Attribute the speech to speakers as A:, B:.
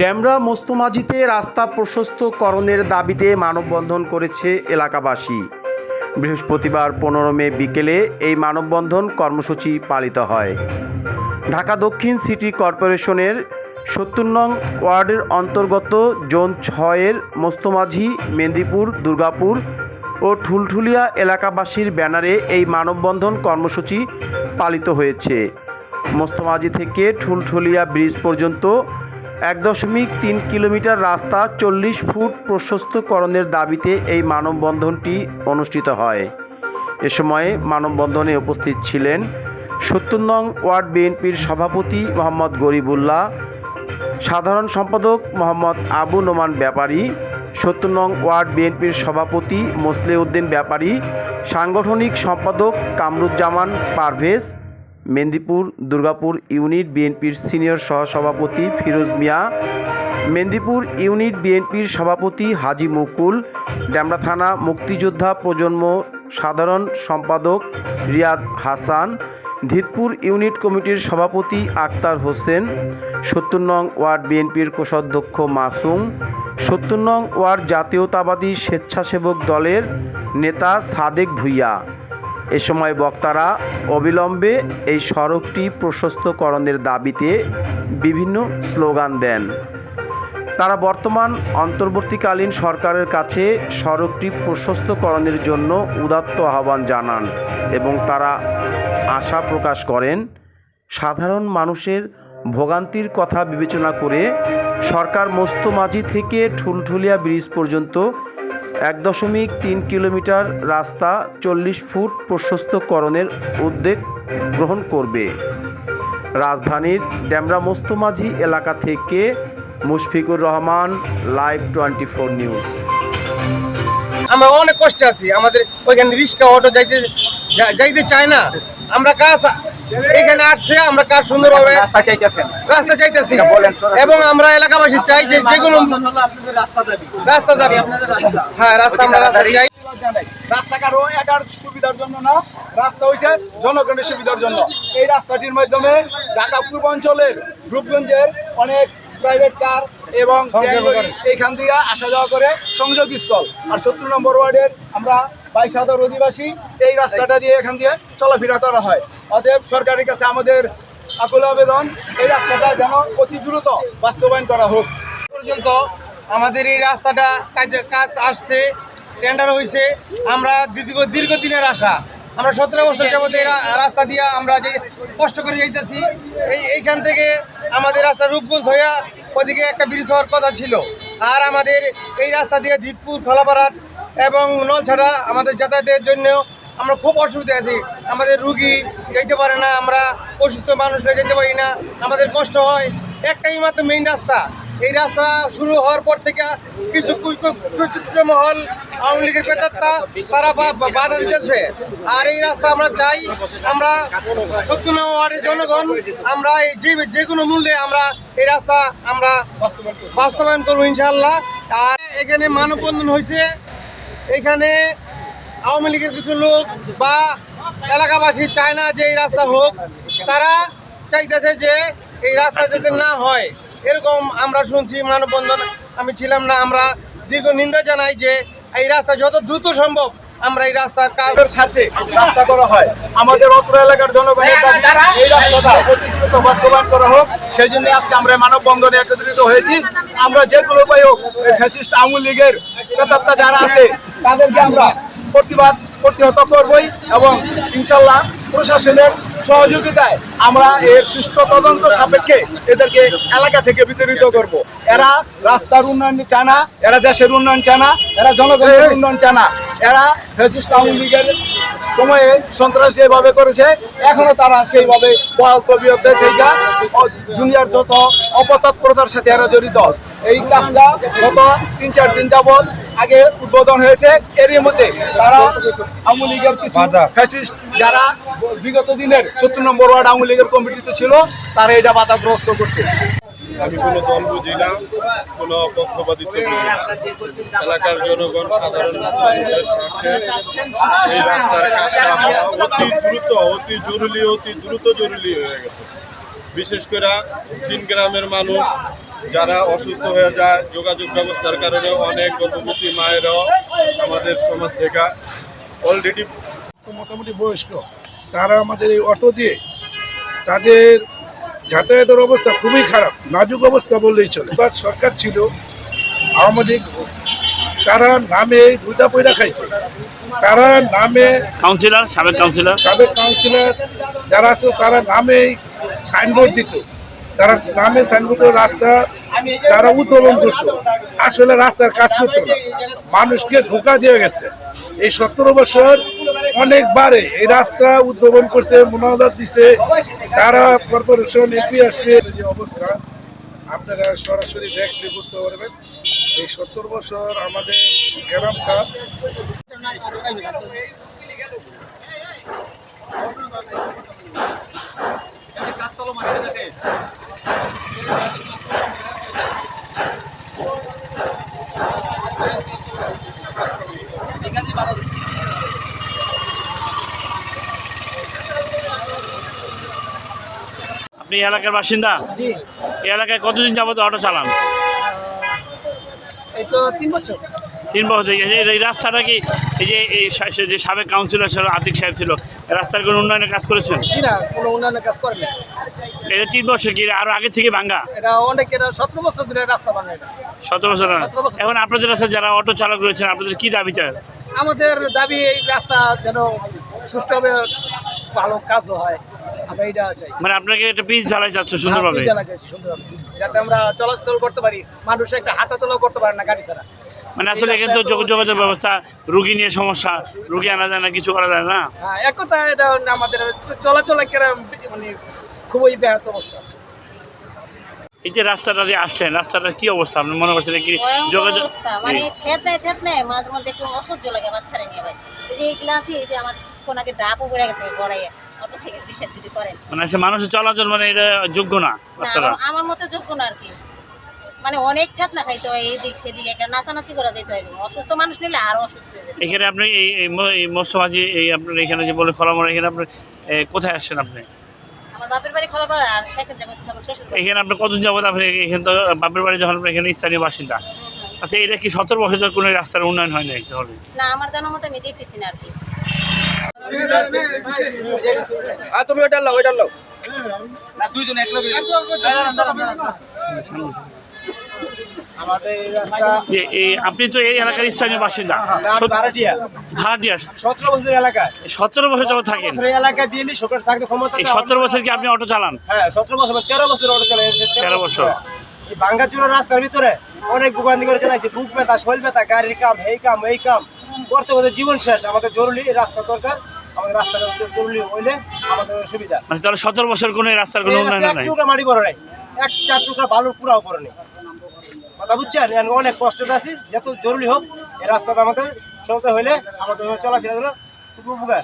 A: ড্যামরা মোস্তমাজিতে রাস্তা প্রশস্তকরণের দাবিতে মানববন্ধন করেছে এলাকাবাসী। বৃহস্পতিবার পনেরো মে বিকেলে এই মানববন্ধন কর্মসূচি পালিত হয়। ঢাকা দক্ষিণ সিটি কর্পোরেশনের সত্তর নং ওয়ার্ডের অন্তর্গত জোন ছয়ের মোস্তমাঝি, মেদিনীপুর, দুর্গাপুর ও ঠুলঠুলিয়া এলাকাবাসীর ব্যানারে এই মানববন্ধন কর্মসূচি পালিত হয়েছে। মোস্তমাঝি থেকে ঠুলঠুলিয়া ব্রিজ পর্যন্ত এক দশমিক তিন কিলোমিটার রাস্তা চল্লিশ ফুট প্রশস্তকরণের দাবিতে এই মানববন্ধনটি অনুষ্ঠিত হয়। এ সময়ে মানববন্ধনে উপস্থিত ছিলেন সত্তর নং ওয়ার্ড বিএনপির সভাপতি মোহাম্মদ গরিবুল্লাহ, সাধারণ সম্পাদক মোহাম্মদ আবু নোমান ব্যাপারী, সত্তর নং ওয়ার্ড বিএনপির সভাপতি মোসলেউদ্দিন ব্যাপারী, সাংগঠনিক সম্পাদক কামরুজ্জামান পারভেজ মেদিনীপুর, দুর্গাপুর ইউনিট বিএনপির সিনিয়র সহসভাপতি ফিরোজ মিয়া, মেদিনীপুর ইউনিট বিএনপির সভাপতি হাজি মুকুল, ড্যামরা থানা মুক্তিযোদ্ধা প্রজন্ম সাধারণ সম্পাদক রিয়াদ হাসান, ধিতপুর ইউনিট কমিটির সভাপতি আক্তার হোসেন, সত্তর নং ওয়ার্ড বিএনপির কোষাধ্যক্ষ মাসুম, সত্তর নং ওয়ার্ড জাতীয়তাবাদী স্বেচ্ছাসেবক দলের নেতা সাদেক ভুইয়া। এ সময় বক্তারা অবিলম্বে এই সড়কটি প্রশস্তকরণের দাবিতে বিভিন্ন স্লোগান দেন। তারা বর্তমান অন্তর্বর্তীকালীন সরকারের কাছে সড়কটি প্রশস্তকরণের জন্য উদাত্ত আহ্বান জানান এবং তারা আশা প্রকাশ করেন, সাধারণ মানুষের ভোগান্তির কথা বিবেচনা করে সরকার মোস্তমাঝি থেকে ঠুলঠুলিয়া ব্রিজ পর্যন্ত এক দশমিক তিন কিলোমিটার রাস্তা চল্লিশ ফুট প্রশস্তকরণের উদ্যোগ গ্রহণ করবে। রাজধানীর ড্যামরা মোস্তমাঝি এলাকা থেকে Mushfiqur Rahman, live twenty four news.
B: আমরা অনেক কষ্টে আছি। আমাদের ওইখানে রিক্সা, অটো যাইতে যাইতে চায় না। আমরা কাজ এখানে আসছে আমরা কাজ সুন্দরভাবে
C: রাস্তা চাইতেছেন।
B: রাস্তা চাইতেছি। এবং আমরা এলাকাবাসী চাই যে যে কোনো
C: রাস্তা দাবি।
B: হ্যাঁ রাস্তা আমরা রাস্তা চাই।
D: একার সুবিধার জন্য না রাস্তা হয়েছে জনগণের সুবিধার জন্য। এই রাস্তাটির মাধ্যমে ঢাকা পূর্বাঞ্চলের রূপগঞ্জের অনেক প্রাইভেট কার এবং এইখান দিয়ে আসা যাওয়া করে সংযোগ স্থল আর সত্তর নম্বর ওয়ার্ডের আমরা বাইশ হাজার অধিবাসী এই রাস্তাটা দিয়ে এখান দিয়ে চলাফেরা করা হয়। অতএব সরকারের কাছে আমাদের আকুল আবেদন, এই রাস্তাটা যেন অতি দ্রুত বাস্তবায়ন করা হোক।
B: পর্যন্ত আমাদের এই রাস্তাটা কাজ কাজ আসছে টেন্ডার হয়েছে আমরা দীর্ঘ, দীর্ঘদিনের আশা। আমরা সতেরো বছর যাবত এই রাস্তা দিয়ে আমরা যে কষ্ট করে যাইতেছি, এই, এইখান থেকে আমাদের রাস্তা রূপগঞ্জ হইয়া ওদিকে একটা ব্রিজ হওয়ার কথা ছিল। আর আমাদের এই রাস্তা দিয়ে ধীরপুর খোলাপাড়াট এবং নলছাড়া আমাদের যাতায়াতের জন্য আমরা খুব অসুবিধা আছি। আমাদের রুগী যেতে পারে না, আমরা অসুস্থ মানুষরা যেতে পারি না, আমাদের কষ্ট হয়। একটাই মাত্র মেইন রাস্তা। এই রাস্তা শুরু হওয়ার পর থেকে কিছু কুচিত্র মহল, আওয়ামী লীগের পেতাত্তা তারা বাধা দিতেছে। আর এই রাস্তা আমরা চাই, আমরা নম্বর ওয়ার্ডের জনগণ, আমরা এই যে যে কোনো মূল্যে আমরা এই রাস্তা আমরা বাস্তবায়ন করব। ইনশাল্লাহ আর এখানে মানববন্ধন হয়েছে। এখানে আওয়ামী লীগের কিছু লোক বা এলাকাবাসী চায় না যে এই রাস্তা হোক, তারা চাইতেছে যে এই রাস্তা যাতে না হয়। এরকম আমরা শুনছি, মানববন্ধন, আমি ছিলাম না, আমরা দীর্ঘ নিন্দা জানাই যে এই রাস্তা যত দ্রুত সম্ভব আমরা এই রাস্তার
D: কাজের সাথে রাস্তা করা হয়। আমাদের অত্র এলাকার জনগণের দাবি এই রাস্তাটা বাস্তবায়ন করা হোক। সেই জন্য আজকে আমরা মানববন্ধনে একত্রিত হয়েছি। আমরা যে কোনো উপায় হোক এই ফ্যাসিস্ট আওয়ামী লীগের প্রেতাত্মা যারা আছে তাদেরকে আমরা প্রতিবাদ প্রতিহত করবই এবং ইনশাল্লাহ প্রশাসনের সহযোগিতায় আমরা এর সুষ্ঠু তদন্ত সাপেক্ষে এদেরকে এলাকা থেকে বিতাড়িত করব। এরা রাস্তার উন্নয়ন চানা এরা দেশের উন্নয়ন চানা এরা জনগণের উন্নয়ন চানা এরা আওয়ামী লীগের সময়ে সন্ত্রাস যেভাবে করেছে এখনও তারা সেইভাবে বহাল তবিয়তে থেকে দুনিয়ার যত অপতৎপরতার সাথে এরা জড়িত। এই কাজটা গত তিন চার দিন যাবৎ আগে উদ্বোধন হয়েছে এরই মধ্যে তারা আওয়ামী লীগের কিছু ফ্যাসিস্ট যারা বিগত দিনের সত্তর নম্বর ওয়ার্ড আওয়ামী লীগের কমিটিতে ছিল তারা এটা বাধাগ্রস্ত করছে।
E: আমি কোনো দল বুঝি না কোনো পক্ষপাতিত্ব না। এলাকার জনগণ সাধারণ মানুষের স্বার্থে এই রাস্তার কাজটা অতি দ্রুত অতি জরুরি অতি দ্রুত জরুরি হয়ে গেছে। বিশেষ করে তিন গ্রামের মানুষ যারা অসুস্থ হয়ে যায় যোগাযোগ ব্যবস্থার কারণে অনেক গর্ভবতী মায়েরাও আমাদের সমাজ থেকে অলরেডি
C: মোটামুটি বয়স্ক। তারা আমাদের এই অটো দিয়ে তাদের যাতায়াতের অবস্থা খুবই খারাপ নাজুক অবস্থা বললেই চলে। এবার সরকার ছিল আওয়ামী লীগ তারা নামে দুইটা পয়লা খাইছে। তারা নামে
F: কাউন্সিলর সাবেক কাউন্সিলর
C: সাবেক কাউন্সিলর যারা আছে তারা নামেই সাইনবোর্ড দিত। তারা নামে সাইনবোর্ডের রাস্তা, তারা উত্তোলন করত। আসলে রাস্তার কাজ করতো না। মানুষকে ধোকা দিয়ে গেছে। এই সতেরো বছর অনেকবারে এই রাস্তা উদ্ভাবন করছে মনোনয়ন দিছে। তারা কর্পোরেশন এপি আসছে। যে অবস্থা, আপনারা সরাসরি দেখলে বুঝতে পারবেন, এই সত্তর বছর আমাদের গ্রামটা
F: আপনি এলাকার বাসিন্দা? এই এলাকায় কতদিন যাবত অটো চালান?
G: এই তো তিন বছর।
F: তিন বছর। থেকে এই রাস্তাটা কি এই যে এই যে সাবেক কাউন্সিলর ছিল আতিক সাহেব ছিল রাস্তার কোনো উন্নয়নের কাজ করেছেন?
G: জি না কোনো উন্নয়নের কাজ করেনি।
F: এটা তিন বছর কি আরও আগে থেকে ভাঙ্গা
G: এটা অনেক এটা সতেরো বছর ধরে রাস্তা বানায় এটা।
F: সতেরো বছর না?
G: 17 বছর।
F: এখন আপনাদের যারা অটো চালক রয়েছেন আপনাদের কি দাবি চায়
G: আমাদের দাবি এই রাস্তা যেন সুষ্ঠুভাবে ভালো কাজ হয়। আমরা এটা চাই।
F: মানে আপনাকে একটা পিচ যাচ্ছে সুন্দরভাবে?
G: চাইছি সুন্দরভাবে। যাতে আমরা চলাচল করতে পারি। মানুষ একটা হাঁটা চলাও করতে পারে না গাড়ি ছাড়া।
F: মানে আসলে এখানে তো যোগ- যোগাযোগ ব্যবস্থা রুগী নিয়ে সমস্যা রুগী আনা যায় না কিছু করা যায় না?
G: হ্যাঁ এক কথা এটা আমাদের চলাচল মানে খুবই ব্যাহত অবস্থা।
F: এই যে রাস্তাটা দিয়ে আসলেন রাস্তাটার কি অবস্থা? আপনি মনে করছেন কি যোগাযোগ
H: মানে থেত নেয় মাঝে মধ্যে একটু অসহ্য লাগে বাচ্চারা নিয়ে ভাই। যে এগুলা আছে এই যে আমার কোনাকে ডাবও পড়ে গেছে গড়াইয়ে। অটো থেকে বিশেষ যদি করেন।
F: মানে সে মানুষের চলাচল মানে এটা যোগ্য না
H: আমার মতে যোগ্য না আর কি। মানে অনেক ঠেত না খাইতে হয় এইদিক সেদিক একটা নাচানাচি করা যেতে হয়। অসুস্থ মানুষ নিলে আরও অসুস্থ হয়ে যাবে।
F: এখানে আপনি এই এই মৎস্যবাজি এই আপনার এখানে যে বলে খোলামোড়া এখানে আপনি কোথায় আসছেন আপনি?
H: আমার বাপের বাড়ি খোলা আর শেখের জায়গা হচ্ছে আমার শ্বশুর
F: এখানে আপনি কতদিন যাবত আপনি এখানে তো বাপের বাড়ি যখন এখানে স্থানীয় বাসিন্দা। আচ্ছা এটা কি সতেরো বছর ধরে কোনো রাস্তার উন্নয়ন হয় নাই তাহলে?
H: না আমার জানার মতো আমি দেখতেছি না আর কি।
B: তুমি ওইটা লাও ওইটা লাও আমাদের এই রাস্তা
F: আপনি তো এই এলাকার স্থানীয় বাসিন্দা।
B: ভাড়াটিয়া।
F: ভাড়াটিয়া।
B: সতেরো বছর এলাকায়
F: সতেরো বছর যাবত থাকেন।
B: এলাকায় বিএনপি সরকার থাকতে ক্ষমতা
F: এই সতেরো বছর কি আপনি অটো চালান?
B: হ্যাঁ সতেরো বছর তেরো বছর অটো চলে
F: তেরো বছর।
B: এই ভাঙ্গাচুরা রাস্তার ভিতরে অনেক ভোগান্তি করে চালাইছি। বুক ব্যথা শৈল ব্যথা গাড়ির কাম এই কাম এই কাম। করতে করতে জীবন শেষ। আমাদের জরুরি এই রাস্তা দরকার। আমাদের রাস্তাটা জরুরি হইলে আমাদের সুবিধা।
F: মানে তাহলে সতেরো বছর কোনো রাস্তার কোনো উন্নয়ন
B: এক টুকরা মাটি বড় নাই। এক চার টুকরা বালুর পুরাও পড়ে নেই। কথা বুঝছেন? অনেক কষ্টে আছি যত জরুরি হোক, এই রাস্তাটা আমাদের চলতে হইলে আমাদের চলাফেরা খুব উপকার।